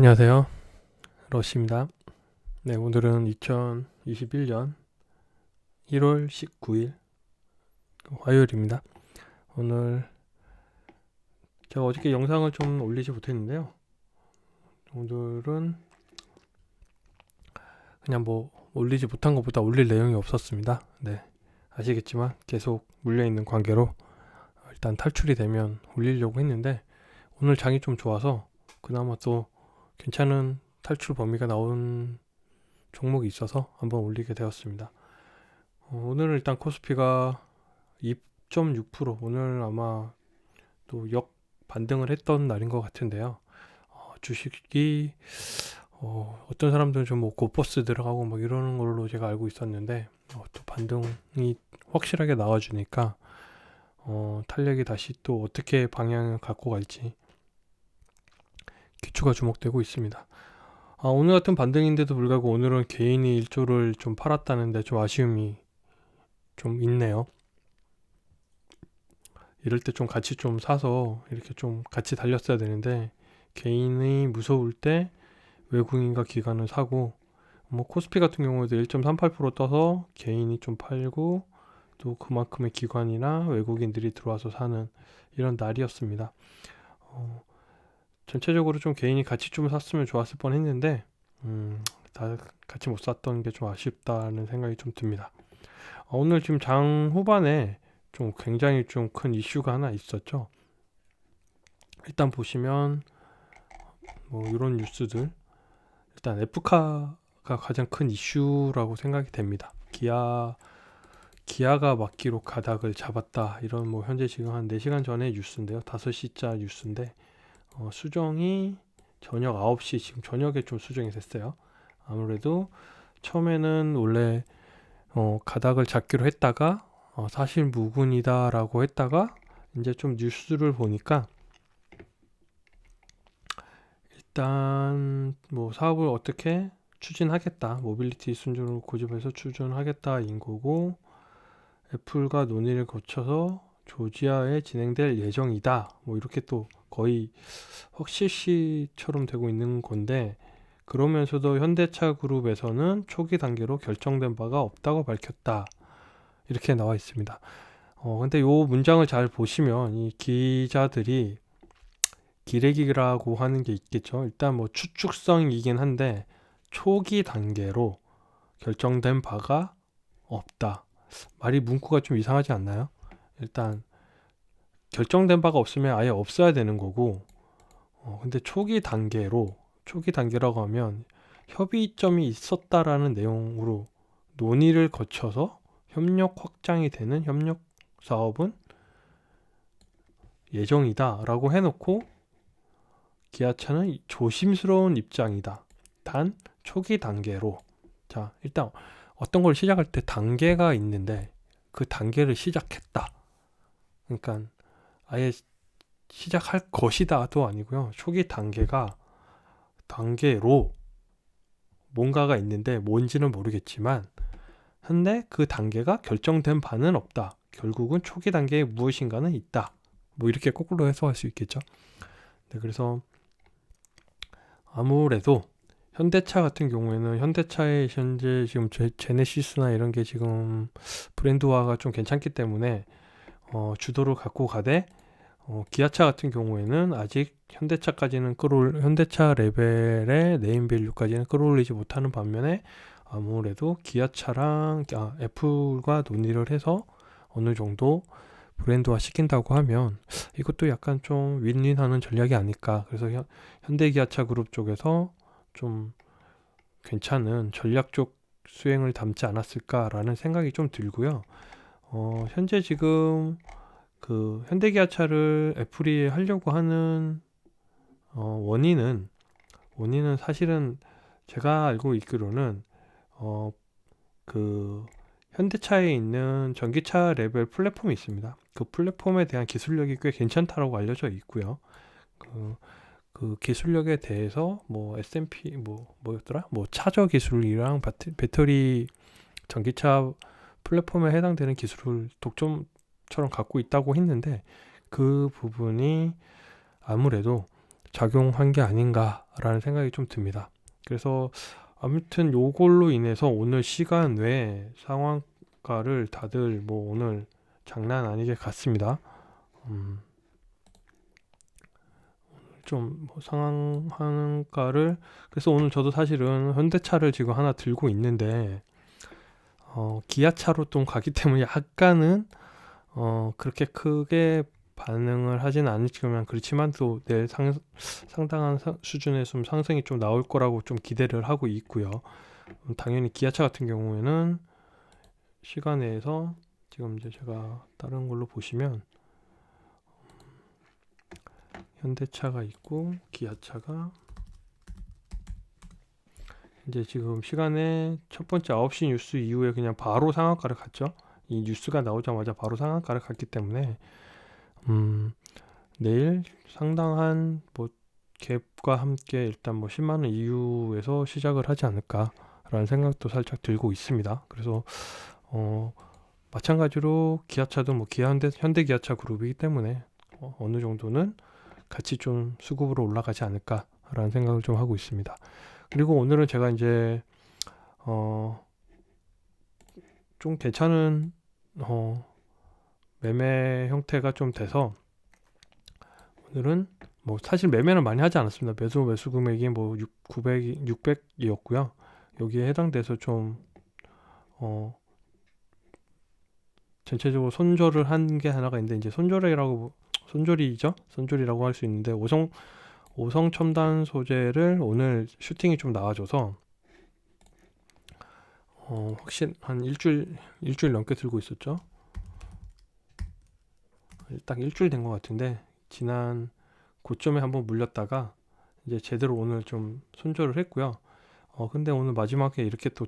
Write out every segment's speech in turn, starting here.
안녕하세요. 러시입니다. 네, 오늘은 2021년 1월 19일 화요일입니다. 오늘 제가 어저께 영상을 좀 올리지 못했는데요. 오늘은 그냥 뭐 올리지 못한 것보다 올릴 내용이 없었습니다. 네, 아시겠지만 계속 물려있는 관계로 일단 탈출이 되면 올리려고 했는데 오늘 장이 좀 좋아서 그나마 또 괜찮은 탈출 범위가 나온 종목이 있어서 한번 올리게 되었습니다. 어, 오늘은 일단 코스피가 2.6% 오늘 아마 또 역 반등을 했던 날인 것 같은데요. 어, 주식이 어, 떤 사람들은 좀뭐 고버스 들어가고 막 이러는 걸로 제가 알고 있었는데 어, 또 반등이 확실하게 나와주니까 어, 탄력이 다시 또 어떻게 방향을 갖고 갈지 기초가 주목되고 있습니다. 아, 오늘 같은 반등인데도 불구하고 오늘은 개인이 일조를 좀 팔았다는데 좀 아쉬움이 좀 있네요. 이럴 때 좀 같이 좀 사서 이렇게 좀 같이 달렸어야 되는데 개인이 무서울 때 외국인과 기관을 사고 뭐 코스피 같은 경우에도 1.38% 떠서 개인이 좀 팔고 또 그만큼의 기관이나 외국인들이 들어와서 사는 이런 날이었습니다. 어, 전체적으로 좀 개인이 같이 좀 샀으면 좋았을 뻔 했는데 음, 다 같이 못 샀던 게 좀 아쉽다는 생각이 좀 듭니다. 어, 오늘 지금 장 후반에 좀 굉장히 좀 큰 이슈가 하나 있었죠. 일단 보시면 뭐 이런 뉴스들 일단 에프카가 가장 큰 이슈라고 생각이 됩니다. 기아 기아가 막기로 가닥을 잡았다 이런 뭐 현재 지금 한 4시간 전에 뉴스인데요. 5시자 뉴스인데 어, 수정이 저녁 9시 지금 저녁에 좀 수정이 됐어요. 아무래도 처음에는 원래 어, 가닥을 잡기로 했다가 어, 사실 무근이다라고 했다가 이제 좀 뉴스를 보니까 일단 뭐 사업을 어떻게 추진하겠다 모빌리티 순전을 고집해서 추진하겠다인 거고 애플과 논의를 거쳐서 조지아에 진행될 예정이다 뭐 이렇게 또 거의 확실시처럼 되고 있는 건데 그러면서도 현대차 그룹에서는 초기 단계로 결정된 바가 없다고 밝혔다. 이렇게 나와 있습니다. 어, 근데 요 문장을 잘 보시면 이 기자들이 기레기라고 하는 게 있겠죠. 일단 뭐 추측성이긴 한데 초기 단계로 결정된 바가 없다. 말이 문구가 좀 이상하지 않나요? 일단 결정된 바가 없으면 아예 없어야 되는 거고 어, 근데 초기 단계로 초기 단계라고 하면 협의점이 있었다라는 내용으로 논의를 거쳐서 협력 확장이 되는 협력 사업은 예정이다라고 해놓고 기아차는 조심스러운 입장이다. 단 초기 단계로 자 일단 어떤 걸 시작할 때 단계가 있는데 그 단계를 시작했다. 그러니까 아예 시작할 것이다도 아니고요. 초기 단계가 단계로 뭔가가 있는데 뭔지는 모르겠지만 근데 그 단계가 결정된 바는 없다. 결국은 초기 단계에 무엇인가는 있다. 뭐 이렇게 거꾸로 해석할 수 있겠죠. 네, 그래서 아무래도 현대차 같은 경우에는 현대차의 현재 지금 제, 제네시스나 이런 게 지금 브랜드화가 좀 괜찮기 때문에 어, 주도를 갖고 가되 어, 기아차 같은 경우에는 아직 현대차까지는 끌어올 현대차 레벨의 네임밸류까지는 끌어올리지 못하는 반면에 아무래도 기아차랑 아, 애플과 논의를 해서 어느 정도 브랜드화 시킨다고 하면 이것도 약간 좀 윈윈하는 전략이 아닐까. 그래서 현, 현대기아차 그룹 쪽에서 좀 괜찮은 전략적 수행을 담지 않았을까라는 생각이 좀 들고요. 어, 현재 지금 그 현대기아차를 애플이 하려고 하는 어, 원인은 원인은 사실은 제가 알고 있기로는 어, 그 현대차에 있는 전기차 레벨 플랫폼이 있습니다. 그 플랫폼에 대한 기술력이 꽤 괜찮다라고 알려져 있고요. 그, 그 기술력에 대해서 뭐 S&P 뭐 뭐였더라? 뭐 차저 기술이랑 배터리 전기차 플랫폼에 해당되는 기술을 독점처럼 갖고 있다고 했는데 그 부분이 아무래도 작용한 게 아닌가라는 생각이 좀 듭니다. 그래서 아무튼 요걸로 인해서 오늘 시간 외에 상한가를 다들 뭐 오늘 장난 아니게 갔습니다. 음, 좀 뭐 상한가를 그래서 오늘 저도 사실은 현대차를 지금 하나 들고 있는데 어, 기아차로 좀 가기 때문에 약간은 어, 그렇게 크게 반응을 하지는 않을지만 그렇지만 또 내일 상, 상당한 사, 수준의 좀 상승이 좀 나올 거라고 좀 기대를 하고 있고요. 음, 당연히 기아차 같은 경우에는 시간에서 지금 이제 제가 다른 걸로 보시면 현대차가 있고 기아차가 이제 지금 시간에 첫 번째 9시 뉴스 이후에 그냥 바로 상한가를 갔죠. 이 뉴스가 나오자마자 바로 상한가를 갔기 때문에 음, 내일 상당한 뭐 갭과 함께 일단 뭐 10만 원 이후에서 시작을 하지 않을까라는 생각도 살짝 들고 있습니다. 그래서 어 마찬가지로 기아차도 뭐 기아 현대 현대 기아차 그룹이기 때문에 어, 어느 정도는 같이 좀 수급으로 올라가지 않을까라는 생각을 좀 하고 있습니다. 그리고 오늘은 제가 이제 어 좀 괜찮은 어 매매 형태가 좀 돼서 오늘은 뭐 사실 매매는 많이 하지 않았습니다. 매수 매수 금액이 뭐 6, 900, 600이었고요. 여기에 해당돼서 좀 어, 전체적으로 손절을 한 게 하나가 있는데 이제 손절이라고 손절이죠. 손절이라고 할 수 있는데 오성 오성 첨단 소재를 오늘 슈팅이 좀 나와줘서 어, 확실 한 일주일 일주일 넘게 들고 있었죠. 딱 일주일 된 것 같은데 지난 고점에 한번 물렸다가 이제 제대로 오늘 좀 손절을 했고요. 어 근데 오늘 마지막에 이렇게 또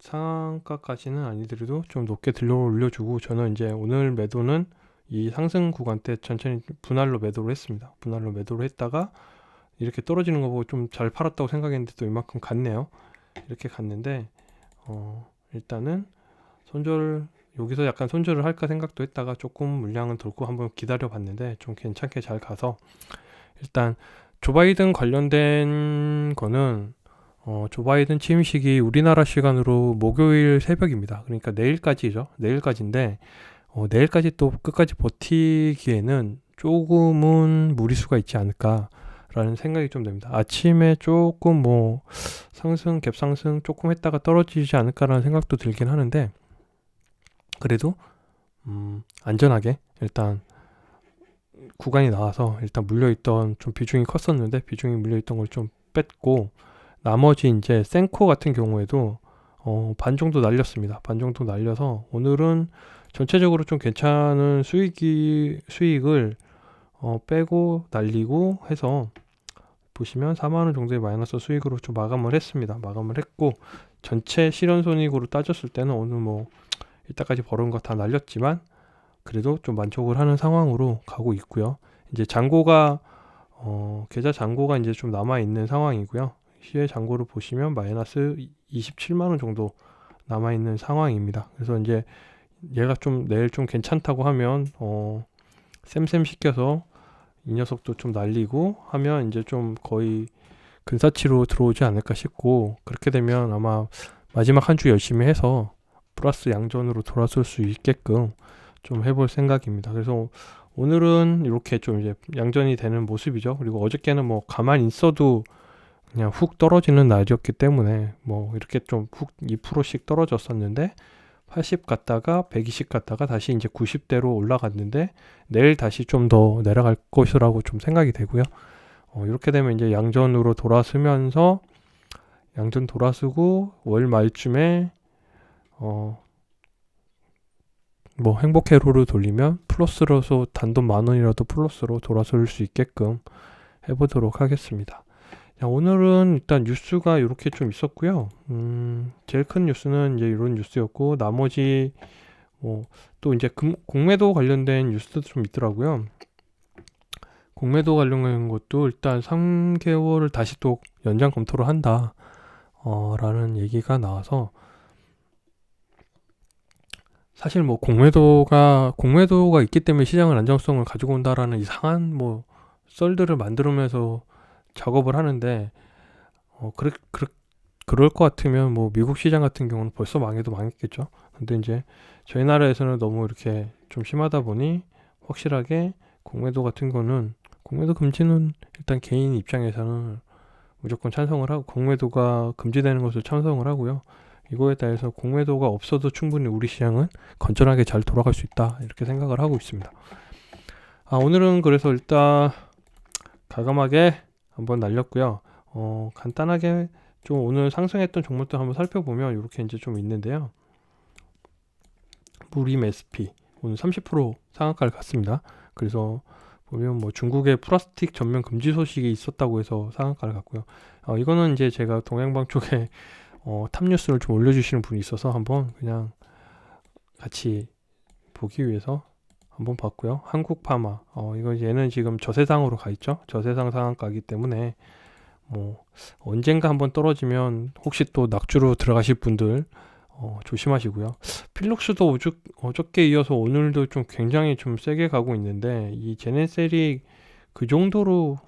상한가까지는 아니더라도 좀 높게 들려 올려주고 저는 이제 오늘 매도는 이 상승 구간 때 천천히 분할로 매도를 했습니다. 분할로 매도를 했다가 이렇게 떨어지는 거 보고 좀 잘 팔았다고 생각했는데 또 이만큼 갔네요. 이렇게 갔는데 어 일단은 손절 여기서 약간 손절을 할까 생각도 했다가 조금 물량은 돌고 한번 기다려 봤는데 좀 괜찮게 잘 가서 일단 조 바이든 관련된 거는 어, 조 바이든 취임식이 우리나라 시간으로 목요일 새벽입니다. 그러니까 내일까지죠. 내일까지인데 어, 내일까지 또 끝까지 버티기에는 조금은 무리수가 있지 않을까라는 생각이 좀 듭니다. 아침에 조금 뭐 상승, 갭상승 조금 했다가 떨어지지 않을까라는 생각도 들긴 하는데 그래도 음, 안전하게 일단 구간이 나와서 일단 물려있던 좀 비중이 컸었는데 비중이 물려있던 걸 좀 뺐고 나머지 이제 센코 같은 경우에도 어, 반 정도 날렸습니다. 반 정도 날려서 오늘은 전체적으로 좀 괜찮은 수익이 수익을 어, 빼고 날리고 해서 보시면 4만 원 정도의 마이너스 수익으로 좀 마감을 했습니다. 마감을 했고 전체 실현 손익으로 따졌을 때는 오늘 뭐 이따까지 벌은 거 다 날렸지만 그래도 좀 만족을 하는 상황으로 가고 있고요. 이제 잔고가 어, 계좌 잔고가 이제 좀 남아 있는 상황이고요. 시의 잔고를 보시면 마이너스 27만 원 정도 남아 있는 상황입니다. 그래서 이제 얘가 좀 내일 좀 괜찮다고 하면 어, 쌤쌤 시켜서 이 녀석도 좀 날리고 하면 이제 좀 거의 근사치로 들어오지 않을까 싶고 그렇게 되면 아마 마지막 한 주 열심히 해서 플러스 양전으로 돌아설 수 있게끔 좀 해볼 생각입니다. 그래서 오늘은 이렇게 좀 이제 양전이 되는 모습이죠. 그리고 어저께는 뭐 가만히 있어도 그냥 훅 떨어지는 날이었기 때문에 뭐 이렇게 좀 훅 2%씩 떨어졌었는데 80 갔다가 120 갔다가 다시 이제 90대로 올라갔는데 내일 다시 좀 더 내려갈 것이라고 좀 생각이 되고요. 어, 이렇게 되면 이제 양전으로 돌아서면서 양전 돌아서고 월 말쯤에 어, 뭐 행복 회로를 돌리면 플러스로서 단돈 만 원이라도 플러스로 돌아설 수 있게끔 해보도록 하겠습니다. 자, 오늘은 일단 뉴스가 이렇게 좀 있었고요. 음, 제일 큰 뉴스는 이제 이런 뉴스였고 나머지 뭐 또 이제 금, 공매도 관련된 뉴스도 좀 있더라고요. 공매도 관련된 것도 일단 3개월을 다시 또 연장 검토를 한다. 어, 라는 얘기가 나와서 사실 뭐 공매도가 공매도가 있기 때문에 시장을 안정성을 가지고 온다라는 이상한 뭐 썰들을 만들면서 작업을 하는데 어 그렇 그렇 그럴 것 같으면 뭐 미국 시장 같은 경우는 벌써 망해도 망했겠죠. 근데 이제 저희 나라에서는 너무 이렇게 좀 심하다 보니 확실하게 공매도 같은 거는 공매도 금지는 일단 개인 입장에서는 무조건 찬성을 하고 공매도가 금지되는 것을 찬성을 하고요. 이거에 대해서 공매도가 없어도 충분히 우리 시장은 건전하게 잘 돌아갈 수 있다 이렇게 생각을 하고 있습니다. 아 오늘은 그래서 일단 가감하게 한번 날렸고요. 어 간단하게 좀 오늘 상승했던 종목들 한번 살펴보면 이렇게 이제 좀 있는데요. 무림 SP 오늘 30% 상한가를 갔습니다. 그래서 보면 뭐 중국의 플라스틱 전면 금지 소식이 있었다고 해서 상한가를 갔고요. 어, 이거는 이제 제가 동양방 쪽에 어, 탑 뉴스를 좀 올려주시는 분이 있어서 한번 그냥 같이 보기 위해서 한번 봤고요. 한국 파마 어, 이거 얘는 지금 저세상으로 가 있죠. 저세상 상한가기 때문에 뭐 언젠가 한번 떨어지면 혹시 또 낙주로 들어가실 분들 어, 조심하시고요. 필룩스도 어저, 어저께 이어서 오늘도 좀 굉장히 좀 세게 가고 있는데 이 제네셀이 그 정도로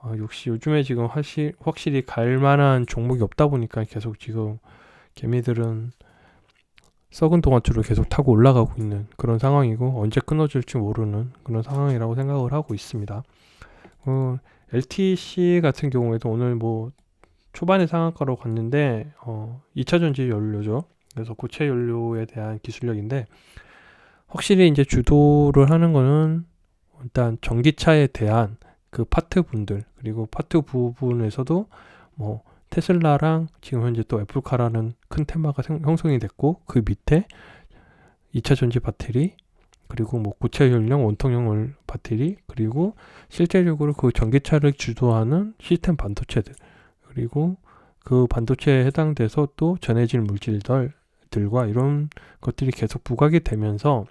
아, 역시 요즘에 지금 확실, 확실히 갈 만한 종목이 없다 보니까 계속 지금 개미들은 썩은 동아줄을 계속 타고 올라가고 있는 그런 상황이고 언제 끊어질지 모르는 그런 상황이라고 생각을 하고 있습니다. 어, LTC 같은 경우에도 오늘 뭐 초반에 상한가로 갔는데 어, 2차 전지 연료죠. 그래서 고체 연료에 대한 기술력인데 확실히 이제 주도를 하는 거는 일단 전기차에 대한 그 파트 분들 그리고 파트 부분에서도 뭐 테슬라랑 지금 현재 또 애플카라는 큰 테마가 형성이 됐고 그 밑에 2차 전지 배터리 그리고 뭐 고체 연령 원통형 배터리 그리고 실제적으로 그 전기차를 주도하는 시스템 반도체들 그리고 그 반도체에 해당돼서 또 전해질 물질들과 이런 것들이 계속 부각이 되면서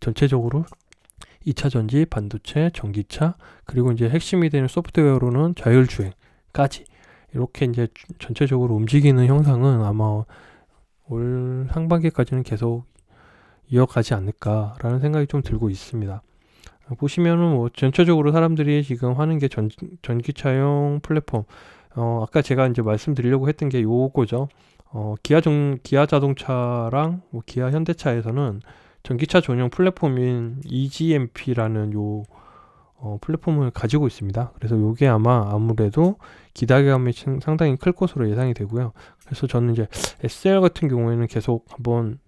전체적으로 2차 전지, 반도체, 전기차, 그리고 이제 핵심이 되는 소프트웨어로는 자율주행까지 이렇게 이제 전체적으로 움직이는 형상은 아마 올 상반기까지는 계속 이어가지 않을까라는 생각이 좀 들고 있습니다. 보시면은 뭐 전체적으로 사람들이 지금 하는 게 전, 전기차용 플랫폼. 어, 아까 제가 이제 말씀드리려고 했던 게 요거죠. 어, 기아 정, 기아 자동차랑 뭐 기아 현대차에서는 전기차 전용 플랫폼인 EGMP라는 요 어, 플랫폼을 가지고 있습니다. 그래서 요게 아마 아무래도 기대감이 상당히 클 것으로 예상이 되고요. 그래서 저는 이제 SL 같은 경우에는 계속 한번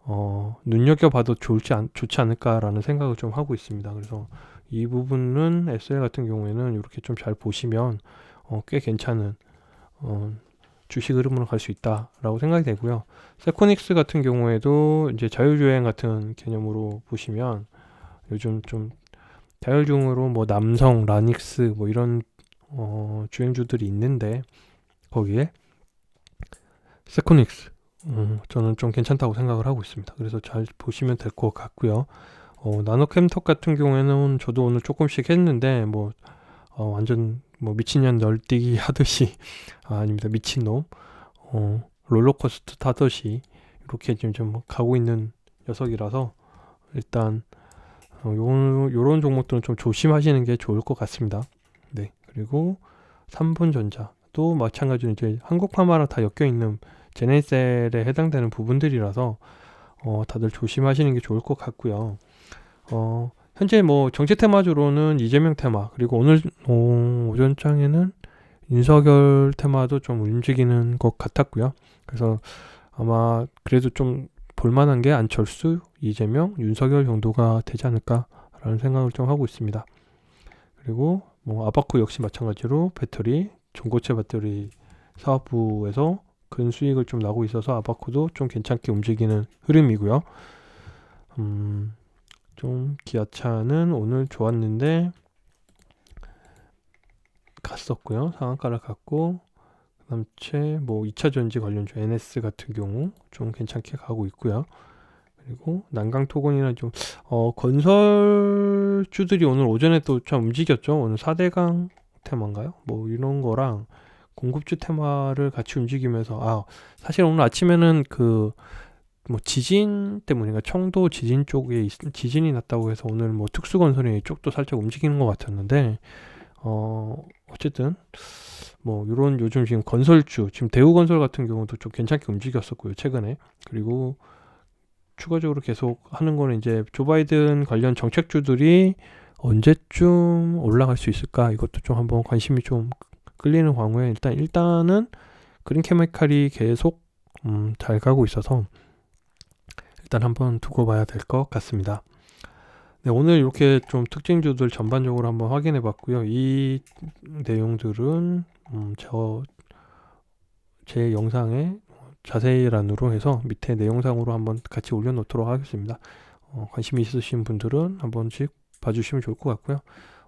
어, 눈여겨봐도 좋지, 않, 좋지 않을까라는 생각을 좀 하고 있습니다. 그래서 이 부분은 SL 같은 경우에는 이렇게 좀 잘 보시면 어, 꽤 괜찮은 어, 주식 흐름으로 갈 수 있다라고 생각이 되고요. 세코닉스 같은 경우에도 이제 자율주행 같은 개념으로 보시면 요즘 좀 자율주행으로 뭐 남성, 라닉스 뭐 이런 어, 주행주들이 있는데 거기에 세코닉스 음, 저는 좀 괜찮다고 생각을 하고 있습니다. 그래서 잘 보시면 될 것 같고요. 어, 나노캠톡 같은 경우에는 저도 오늘 조금씩 했는데 뭐 어, 완전 뭐 미친년 널뛰기 하듯이 아, 아닙니다. 미친놈 어, 롤러코스터 타듯이 이렇게 지금 좀 가고 있는 녀석이라서 일단 어, 요런, 종목들은 좀 조심하시는 게 좋을 것 같습니다. 네. 그리고 3분 전자도 마찬가지로 이제 한국파마랑 다 엮여 있는 제네셀에 해당되는 부분들이라서 어, 다들 조심하시는 게 좋을 것 같고요. 어, 현재 뭐 정치 테마주로는 이재명 테마 그리고 오늘 오, 오전장에는 윤석열 테마도 좀 움직이는 것 같았고요. 그래서 아마 그래도 좀 볼만한 게 안철수, 이재명, 윤석열 정도가 되지 않을까라는 생각을 좀 하고 있습니다. 그리고 뭐 아바쿠 역시 마찬가지로 배터리, 전고체 배터리 사업부에서 근 수익을 좀 나고 있어서 아바쿠도 좀 괜찮게 움직이는 흐름이고요. 음, 좀 기아차는 오늘 좋았는데 갔었고요. 상한가를 갔고 그다음 채뭐 2차 전지 관련주 NS 같은 경우 좀 괜찮게 가고 있고요. 그리고 난강 토건이나 좀 어, 건설주들이 오늘 오전에 또좀 움직였죠. 오늘 4대강 테마인가요? 뭐 이런 거랑 공급주 테마를 같이 움직이면서 아 사실 오늘 아침에는 그 뭐 지진 때문인가 청도 지진 쪽에 있- 지진이 났다고 해서 오늘 뭐 특수건설이 이쪽도 살짝 움직이는 것 같았는데 어 어쨌든 뭐 요런 요즘 지금 건설주 지금 대우건설 같은 경우도 좀 괜찮게 움직였었고요 최근에 그리고 추가적으로 계속 하는 거는 이제 조 바이든 관련 정책주들이 언제쯤 올라갈 수 있을까 이것도 좀 한번 관심이 좀 끌리는 광후에 일단 일단은 그린 케미칼이 계속 음, 잘 가고 있어서 일단 한번 두고 봐야 될 것 같습니다. 네, 오늘 이렇게 좀 특징주들 전반적으로 한번 확인해 봤고요. 이 내용들은 음, 저, 제 영상에 자세히란으로 해서 밑에 내용상으로 한번 같이 올려놓도록 하겠습니다. 어, 관심 있으신 분들은 한 번씩 봐주시면 좋을 것 같고요.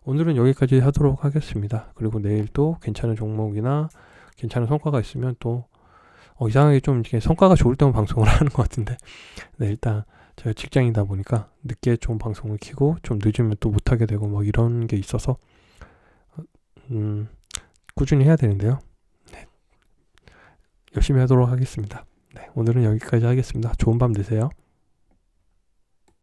오늘은 여기까지 하도록 하겠습니다. 그리고 내일 또 괜찮은 종목이나 괜찮은 성과가 있으면 또 어, 이상하게 좀 이렇게 성과가 좋을 때만 방송을 하는 것 같은데 네, 일단 제가 직장이다 보니까 늦게 좀 방송을 키고 좀 늦으면 또 못하게 되고 뭐 이런 게 있어서 음, 꾸준히 해야 되는데요. 네, 열심히 하도록 하겠습니다. 네, 오늘은 여기까지 하겠습니다. 좋은 밤 되세요.